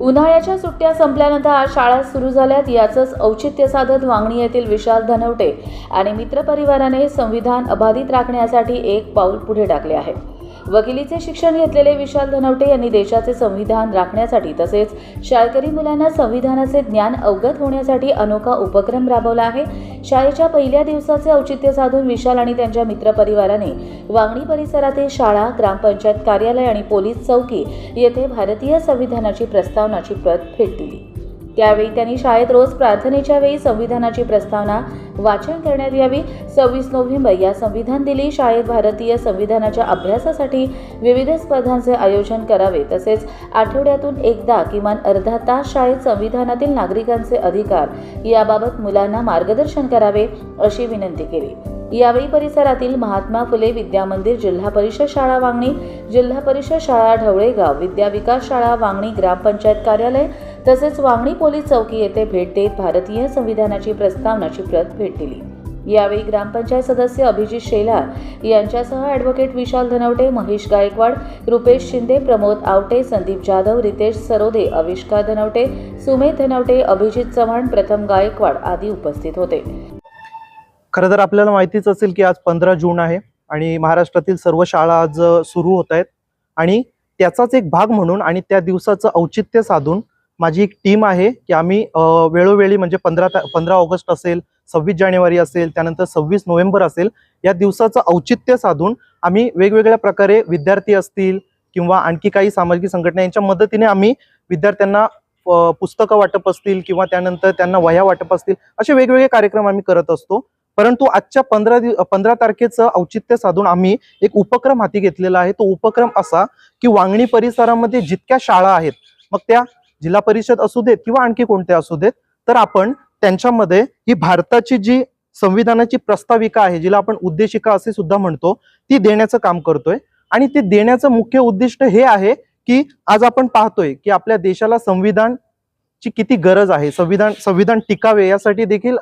उन्हाळ्याच्या सुट्ट्या संपल्यानंतर आज शाळा सुरू झाल्यात. याचंच औचित्य साधत वांगणी येथील विशाल धनवटे आणि मित्रपरिवाराने संविधान अबाधित राखण्यासाठी एक पाऊल पुढे टाकले आहे. वकिलीचे शिक्षण घेतलेले विशाल धनवटे यांनी देशाचे संविधान राखण्यासाठी तसेच शाळकरी मुलांना संविधानाचे ज्ञान अवगत होण्यासाठी अनोखा उपक्रम राबवला आहे. शाळेच्या पहिल्या दिवसाचे औचित्य साधून विशाल आणि त्यांच्या मित्रपरिवाराने वांगणी परिसरातील शाळा ग्रामपंचायत कार्यालय आणि पोलीस चौकी येथे भारतीय संविधानाची प्रस्तावनाची प्रत भेट दिली. त्यावेळी त्यांनी शाळेत रोज प्रार्थनेच्या वेळी संविधानाची प्रस्तावना वाचन करण्यात यावी. सव्वीस नोव्हेंबर या संविधान दिली. शाळेत भारतीय संविधानाच्या अभ्यासासाठी विविध स्पर्धांचे आयोजन करावे. तसेच आठवड्यातून एकदा किमान अर्धा तास शाळेत संविधानातील नागरिकांचे अधिकार याबाबत मुलांना मार्गदर्शन करावे अशी विनंती केली. यावेळी परिसरातील महात्मा फुले विद्या मंदिर जिल्हा परिषद शाळा वांगणी जिल्हा परिषद शाळा ढवळेगाव विद्या विकास शाळा वांगणी ग्रामपंचायत कार्यालय तसेच वांगणी पोलीस चौकी येथे भेट देत भारतीय संविधानाची प्रस्तावनाची प्रत भेट दिली. यावेळी ग्रामपंचायत सदस्य अभिजित शेलार यांच्यासह ॲडव्होकेट विशाल धनवटे महेश गायकवाड रुपेश शिंदे प्रमोद आवटे संदीप जाधव रितेश सरोदे अविष्का धनवटे सुमेध धनवटे अभिजित चव्हाण प्रथम गायकवाड आदी उपस्थित होते. खरं तर आपल्याला माहितीच असेल की आज पंधरा जून आहे आणि महाराष्ट्रातील सर्व शाळा आज सुरू होत आहेत. आणि त्याचाच एक भाग म्हणून आणि त्या दिवसाचं औचित्य साधून माझी एक टीम आहे की आम्ही वेळोवेळी म्हणजे पंधरा ता पंधरा ऑगस्ट असेल सव्वीस जानेवारी असेल त्यानंतर सव्वीस नोव्हेंबर असेल या दिवसाचं औचित्य साधून आम्ही वेगवेगळ्या प्रकारे विद्यार्थी असतील किंवा आणखी काही सामाजिक संघटना यांच्या मदतीने आम्ही विद्यार्थ्यांना पुस्तकं वाटप असतील किंवा त्यानंतर त्यांना वह्या वाटप असतील असे वेगवेगळे कार्यक्रम आम्ही करत असतो. परंतु आजच्या पंधरा दिव पंधरा तारखेचं औचित्य साधून आम्ही एक उपक्रम हाती घेतलेला आहे. तो उपक्रम असा की वांगणी परिसरामध्ये जितक्या शाळा आहेत मग त्या जिल्हा परिषद असू देत किंवा आणखी कोणते असू देत तर आपण त्यांच्यामध्ये ही भारताची जी संविधानाची प्रस्ताविका आहे जिला आपण उद्देशिका असे सुद्धा म्हणतो ती देण्याचं काम करतोय. आणि ते देण्याचं मुख्य उद्दिष्ट हे आहे की आज आपण पाहतोय की आपल्या देशाला संविधान ची किती गरज आहे. संविधान संविधान टिकावे यासाठी देखील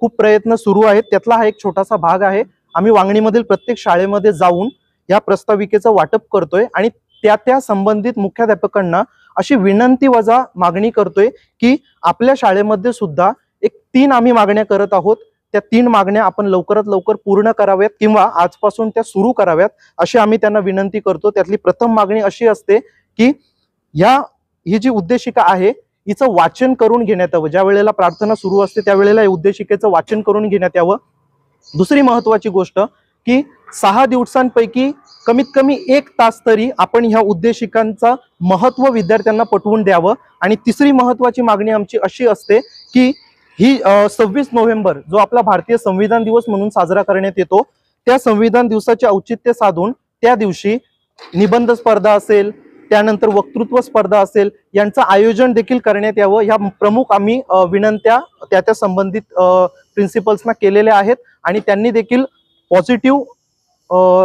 खूप प्रयत्न सुरू आहेत. त्यातला हा एक छोटासा भाग आहे. आम्ही वांगणीमधील प्रत्येक शाळेमध्ये जाऊन या प्रस्ताविकेचं वाटप करतोय आणि त्या त्या संबंधित मुख्याध्यापकांना अशी विनंती वजा मागणी करतोय की आपल्या शाळेमध्ये सुद्धा एक तीन आम्ही मागण्या करत आहोत. त्या तीन मागण्या आपण लवकरात लवकर पूर्ण कराव्यात किंवा आजपासून त्या सुरू कराव्यात अशी आम्ही त्यांना विनंती करतो. त्यातली प्रथम मागणी अशी असते की ह्या ही जी उद्देशिका आहे हिचं वाचन करून घेण्यात यावं. ज्या वेळेला प्रार्थना सुरू असते त्यावेळेला या उद्देशिकेचं वाचन करून घेण्यात यावं. दुसरी महत्वाची गोष्ट की सहा दिवसांपैकी कमीत कमी एक तास तरी आपण ह्या उद्देशिकांचा महत्त्व विद्यार्थ्यांना पटवून द्यावं. आणि तिसरी महत्वाची मागणी आमची अशी असते की ही सव्वीस नोव्हेंबर जो आपला भारतीय संविधान दिवस म्हणून साजरा करण्यात येतो त्या संविधान दिवसाचे औचित्य साधून त्या दिवशी निबंध स्पर्धा असेल त्यानंतर वक्तृत्व स्पर्धा असेल यांचं आयोजन देखील करण्यात यावं. ह्या प्रमुख आम्ही विनंत्या त्या त्या संबंधित प्रिन्सिपल्सना केलेल्या आहेत. आणि त्यांनी देखील पॉझिटिव्ह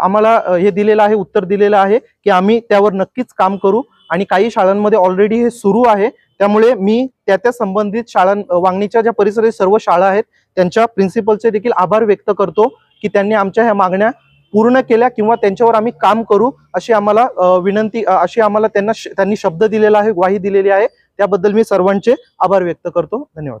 आम्हाला हे दिलेलं आहे उत्तर दिलेलं आहे की आम्ही त्यावर नक्कीच काम करू आणि काही शाळांमध्ये ऑलरेडी हे सुरू आहे. त्यामुळे मी त्या त्या संबंधित शाळां वांगणीच्या ज्या परिसरात सर्व शाळा आहेत त्यांच्या प्रिन्सिपलचे देखील आभार व्यक्त करतो की त्यांनी आमच्या ह्या मागण्या पूर्ण केल्या किंवा त्यांच्यावर आम्ही काम करू अशी आम्हाला विनंती अशी आम्हाला त्यांना श- त्यांनी शब्द दिलेला आहे ग्वाही दिलेली आहे. त्याबद्दल मी सर्वांचे आभार व्यक्त करतो. धन्यवाद.